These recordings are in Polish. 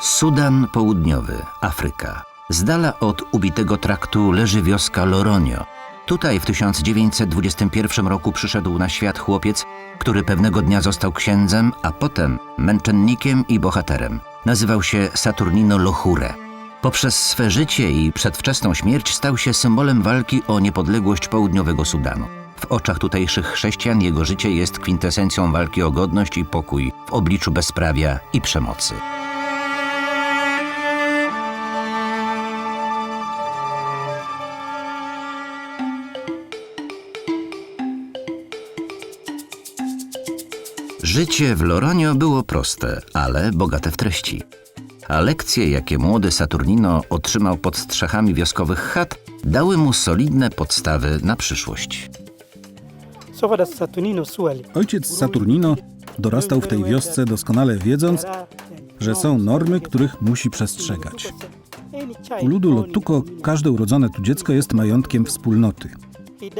Sudan Południowy, Afryka. Z dala od ubitego traktu leży wioska Loronio. Tutaj w 1921 roku przyszedł na świat chłopiec, który pewnego dnia został księdzem, a potem męczennikiem i bohaterem. Nazywał się Saturnino Lohure. Poprzez swe życie i przedwczesną śmierć stał się symbolem walki o niepodległość południowego Sudanu. W oczach tutejszych chrześcijan jego życie jest kwintesencją walki o godność i pokój w obliczu bezprawia i przemocy. Życie w Loronio było proste, ale bogate w treści. A lekcje, jakie młody Saturnino otrzymał pod strzechami wioskowych chat, dały mu solidne podstawy na przyszłość. Ojciec Saturnino dorastał w tej wiosce doskonale wiedząc, że są normy, których musi przestrzegać. U ludu Lotuko każde urodzone tu dziecko jest majątkiem wspólnoty.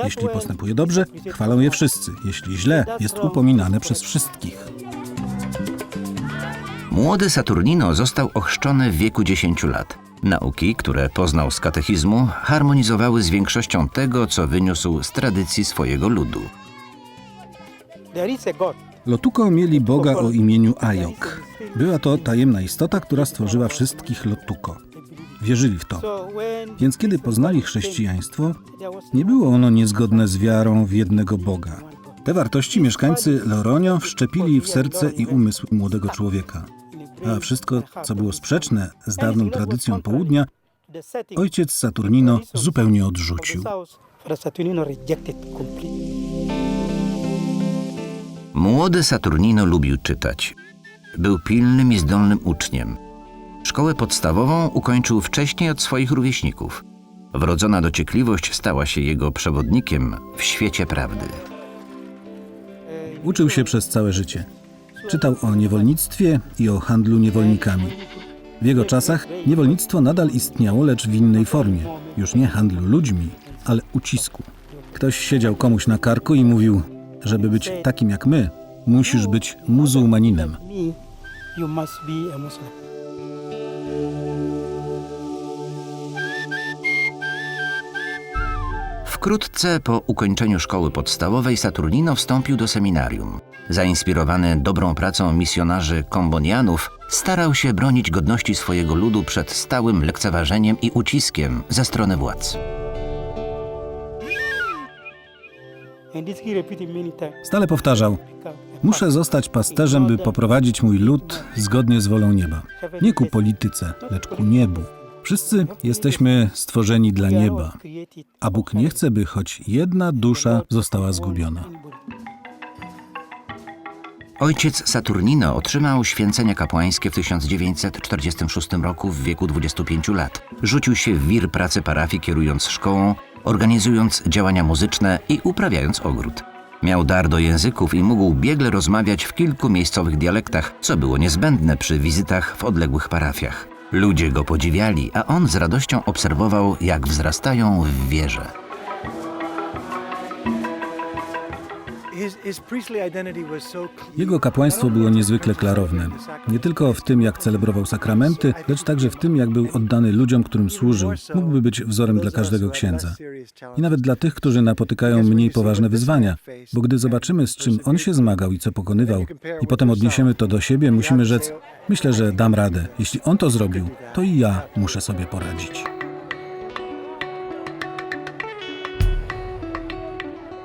Jeśli postępuje dobrze, chwalą je wszyscy. Jeśli źle, jest upominane przez wszystkich. Młody Saturnino został ochrzczony w wieku 10 lat. Nauki, które poznał z katechizmu, harmonizowały z większością tego, co wyniósł z tradycji swojego ludu. Lotuko mieli Boga o imieniu Ajok. Była to tajemna istota, która stworzyła wszystkich Lotuko. Wierzyli w to. Więc kiedy poznali chrześcijaństwo, nie było ono niezgodne z wiarą w jednego Boga. Te wartości mieszkańcy Loronio wszczepili w serce i umysł młodego człowieka. A wszystko, co było sprzeczne z dawną tradycją południa, ojciec Saturnino zupełnie odrzucił. Młody Saturnino lubił czytać. Był pilnym i zdolnym uczniem. Szkołę podstawową ukończył wcześniej od swoich rówieśników. Wrodzona dociekliwość stała się jego przewodnikiem w świecie prawdy. Uczył się przez całe życie. Czytał o niewolnictwie i o handlu niewolnikami. W jego czasach niewolnictwo nadal istniało, lecz w innej formie. Już nie handlu ludźmi, ale ucisku. Ktoś siedział komuś na karku i mówił, żeby być takim jak my, musisz być muzułmaninem. You must be a Muslim. Wkrótce po ukończeniu szkoły podstawowej Saturnino wstąpił do seminarium. Zainspirowany dobrą pracą misjonarzy kombonianów, starał się bronić godności swojego ludu przed stałym lekceważeniem i uciskiem ze strony władz. Stale powtarzał: Muszę zostać pasterzem, by poprowadzić mój lud zgodnie z wolą nieba. Nie ku polityce, lecz ku niebu. Wszyscy jesteśmy stworzeni dla nieba, a Bóg nie chce, by choć jedna dusza została zgubiona. Ojciec Saturnino otrzymał święcenia kapłańskie w 1946 roku w wieku 25 lat. Rzucił się w wir pracy parafii, kierując szkołą, organizując działania muzyczne i uprawiając ogród. Miał dar do języków i mógł biegle rozmawiać w kilku miejscowych dialektach, co było niezbędne przy wizytach w odległych parafiach. Ludzie go podziwiali, a on z radością obserwował, jak wzrastają w wierze. Jego kapłaństwo było niezwykle klarowne. Nie tylko w tym, jak celebrował sakramenty, lecz także w tym, jak był oddany ludziom, którym służył. Mógłby być wzorem dla każdego księdza. I nawet dla tych, którzy napotykają mniej poważne wyzwania. Bo gdy zobaczymy, z czym on się zmagał i co pokonywał, i potem odniesiemy to do siebie, musimy rzec: Myślę, że dam radę. Jeśli on to zrobił, to i ja muszę sobie poradzić.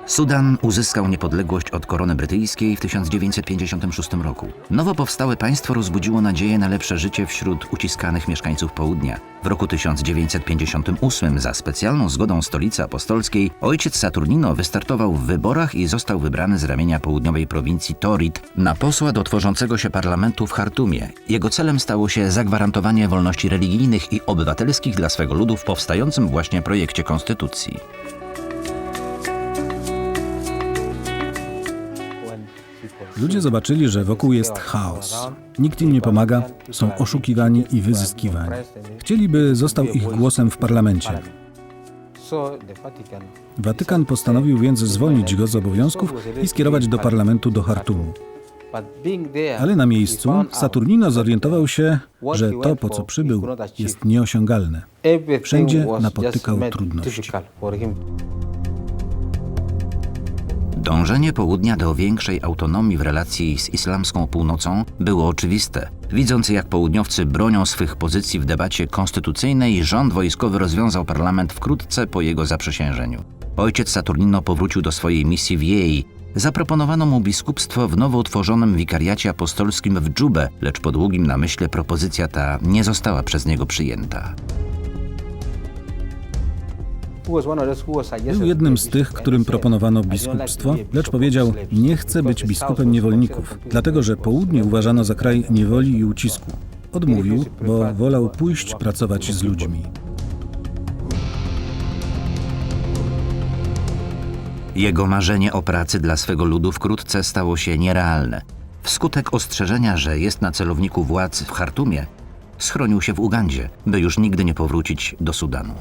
Sudan uzyskał niepodległość od korony brytyjskiej w 1956 roku. Nowo powstałe państwo rozbudziło nadzieję na lepsze życie wśród uciskanych mieszkańców południa. W roku 1958 za specjalną zgodą stolicy apostolskiej ojciec Saturnino wystartował w wyborach i został wybrany z ramienia południowej prowincji Torit na posła do tworzącego się parlamentu w Chartumie. Jego celem stało się zagwarantowanie wolności religijnych i obywatelskich dla swego ludu w powstającym właśnie projekcie konstytucji. Ludzie zobaczyli, że wokół jest chaos. Nikt im nie pomaga, są oszukiwani i wyzyskiwani. Chcieliby został ich głosem w parlamencie. Watykan postanowił więc zwolnić go z obowiązków i skierować do parlamentu do Hartumu. Ale na miejscu Saturnino zorientował się, że to, po co przybył, jest nieosiągalne. Wszędzie napotykał trudności. Dążenie południa do większej autonomii w relacji z islamską północą było oczywiste. Widząc, jak południowcy bronią swych pozycji w debacie konstytucyjnej, rząd wojskowy rozwiązał parlament wkrótce po jego zaprzysiężeniu. Ojciec Saturnino powrócił do swojej misji w Jei. Zaproponowano mu biskupstwo w nowo utworzonym wikariacie apostolskim w Dżubę, lecz po długim namyśle propozycja ta nie została przez niego przyjęta. Był jednym z tych, którym proponowano biskupstwo, lecz powiedział: Nie chcę być biskupem niewolników, dlatego że południe uważano za kraj niewoli i ucisku. Odmówił, bo wolał pójść pracować z ludźmi. Jego marzenie o pracy dla swego ludu wkrótce stało się nierealne. Wskutek ostrzeżenia, że jest na celowniku władz w Chartumie, schronił się w Ugandzie, by już nigdy nie powrócić do Sudanu.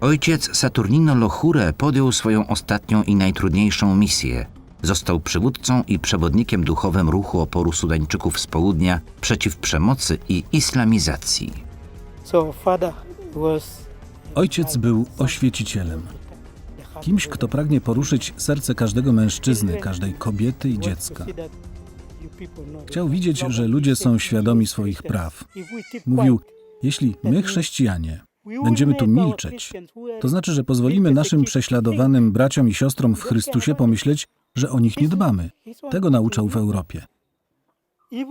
Ojciec Saturnino Lohure podjął swoją ostatnią i najtrudniejszą misję. Został przywódcą i przewodnikiem duchowym ruchu oporu Sudańczyków z południa przeciw przemocy i islamizacji. Ojciec był oświecicielem. Kimś, kto pragnie poruszyć serce każdego mężczyzny, każdej kobiety i dziecka. Chciał widzieć, że ludzie są świadomi swoich praw. Mówił, jeśli my, chrześcijanie, będziemy tu milczeć, to znaczy, że pozwolimy naszym prześladowanym braciom i siostrom w Chrystusie pomyśleć, że o nich nie dbamy. Tego nauczał w Europie.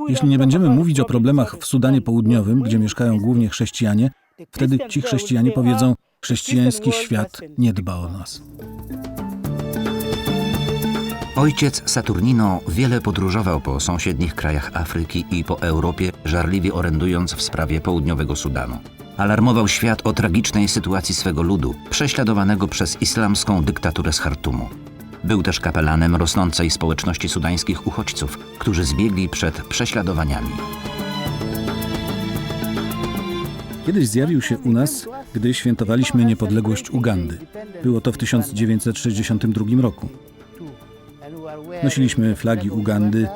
Jeśli nie będziemy mówić o problemach w Sudanie Południowym, gdzie mieszkają głównie chrześcijanie, wtedy ci chrześcijanie powiedzą, chrześcijański świat nie dba o nas. Ojciec Saturnino wiele podróżował po sąsiednich krajach Afryki i po Europie, żarliwie orędując w sprawie południowego Sudanu. Alarmował świat o tragicznej sytuacji swego ludu, prześladowanego przez islamską dyktaturę z Chartumu. Był też kapelanem rosnącej społeczności sudańskich uchodźców, którzy zbiegli przed prześladowaniami. Kiedyś zjawił się u nas, gdy świętowaliśmy niepodległość Ugandy. Było to w 1962 roku. Nosiliśmy flagi Ugandy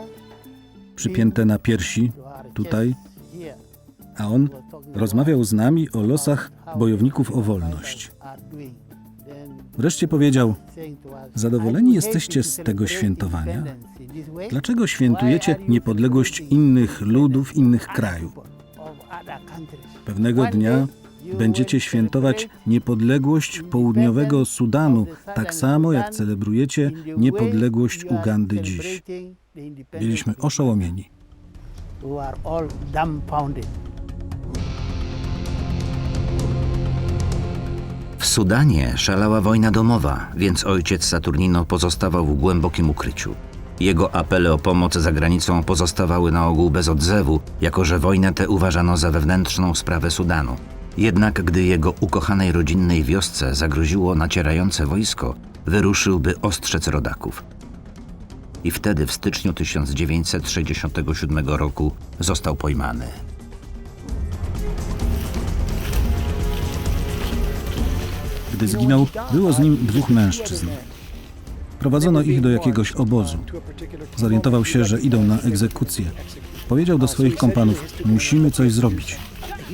przypięte na piersi, tutaj, a on rozmawiał z nami o losach bojowników o wolność. Wreszcie powiedział: Zadowoleni jesteście z tego świętowania? Dlaczego świętujecie niepodległość innych ludów, innych krajów? Pewnego dnia będziecie świętować niepodległość południowego Sudanu, tak samo jak celebrujecie niepodległość Ugandy dziś. Byliśmy oszołomieni. We are all dumbfounded. W Sudanie szalała wojna domowa, więc ojciec Saturnino pozostawał w głębokim ukryciu. Jego apele o pomoc za granicą pozostawały na ogół bez odzewu, jako że wojnę tę uważano za wewnętrzną sprawę Sudanu. Jednak gdy jego ukochanej rodzinnej wiosce zagroziło nacierające wojsko, wyruszył, by ostrzec rodaków. I wtedy w styczniu 1967 roku został pojmany. Gdy zginął, było z nim dwóch mężczyzn. Prowadzono ich do jakiegoś obozu. Zorientował się, że idą na egzekucję. Powiedział do swoich kompanów: Musimy coś zrobić.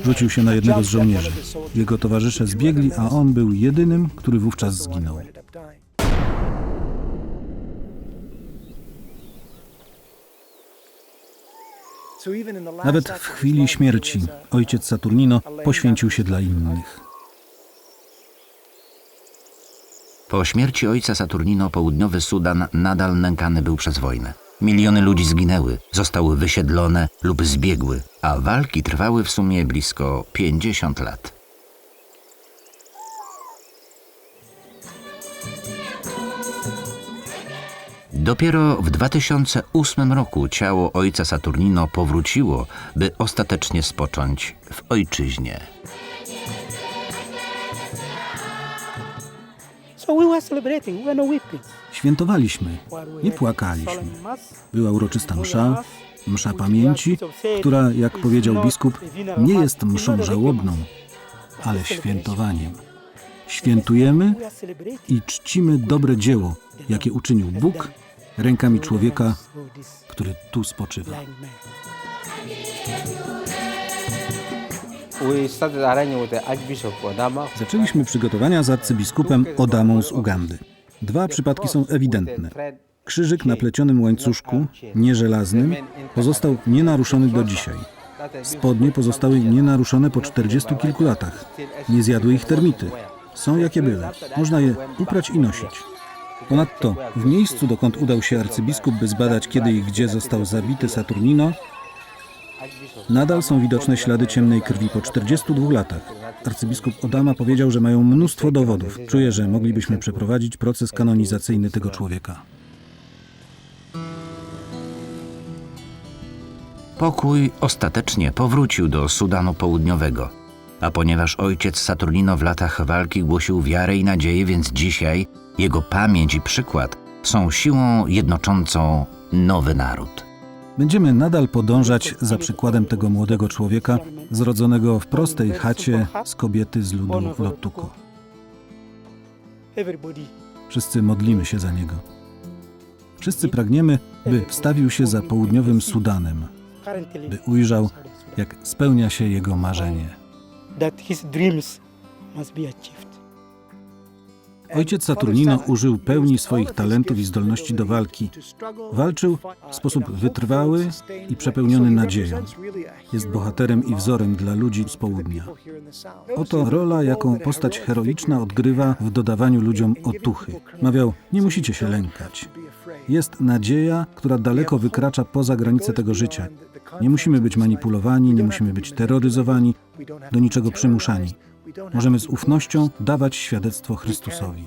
Rzucił się na jednego z żołnierzy. Jego towarzysze zbiegli, a on był jedynym, który wówczas zginął. Nawet w chwili śmierci ojciec Saturnino poświęcił się dla innych. Po śmierci ojca Saturnino południowy Sudan nadal nękany był przez wojnę. Miliony ludzi zginęły, zostały wysiedlone lub zbiegły, a walki trwały w sumie blisko 50 lat. Dopiero w 2008 roku ciało ojca Saturnino powróciło, by ostatecznie spocząć w ojczyźnie. Świętowaliśmy, nie płakaliśmy. Była uroczysta msza, msza pamięci, która, jak powiedział biskup, nie jest mszą żałobną, ale świętowaniem. Świętujemy i czcimy dobre dzieło, jakie uczynił Bóg rękami człowieka, który tu spoczywa. Zaczęliśmy przygotowania z arcybiskupem Odamą z Ugandy. Dwa przypadki są ewidentne. Krzyżyk na plecionym łańcuszku, nieżelaznym, pozostał nienaruszony do dzisiaj. Spodnie pozostały nienaruszone po 40 kilku latach. Nie zjadły ich termity. Są jakie były. Można je uprać i nosić. Ponadto w miejscu, dokąd udał się arcybiskup, by zbadać kiedy i gdzie został zabity Saturnino, nadal są widoczne ślady ciemnej krwi po 42 latach. Arcybiskup Odama powiedział, że mają mnóstwo dowodów. Czuję, że moglibyśmy przeprowadzić proces kanonizacyjny tego człowieka. Pokój ostatecznie powrócił do Sudanu Południowego. A ponieważ ojciec Saturnino w latach walki głosił wiarę i nadzieję, więc dzisiaj jego pamięć i przykład są siłą jednoczącą nowy naród. Będziemy nadal podążać za przykładem tego młodego człowieka, zrodzonego w prostej chacie z kobiety z ludu Lotuko. Wszyscy modlimy się za niego. Wszyscy pragniemy, by wstawił się za południowym Sudanem, by ujrzał, jak spełnia się jego marzenie. that his dreams must be achieved. Ojciec Saturnino użył pełni swoich talentów i zdolności do walki. Walczył w sposób wytrwały i przepełniony nadzieją. Jest bohaterem i wzorem dla ludzi z południa. Oto rola, jaką postać heroiczna odgrywa w dodawaniu ludziom otuchy. Mawiał, nie musicie się lękać. Jest nadzieja, która daleko wykracza poza granice tego życia. Nie musimy być manipulowani, nie musimy być terroryzowani, do niczego przymuszani. Możemy z ufnością dawać świadectwo Chrystusowi.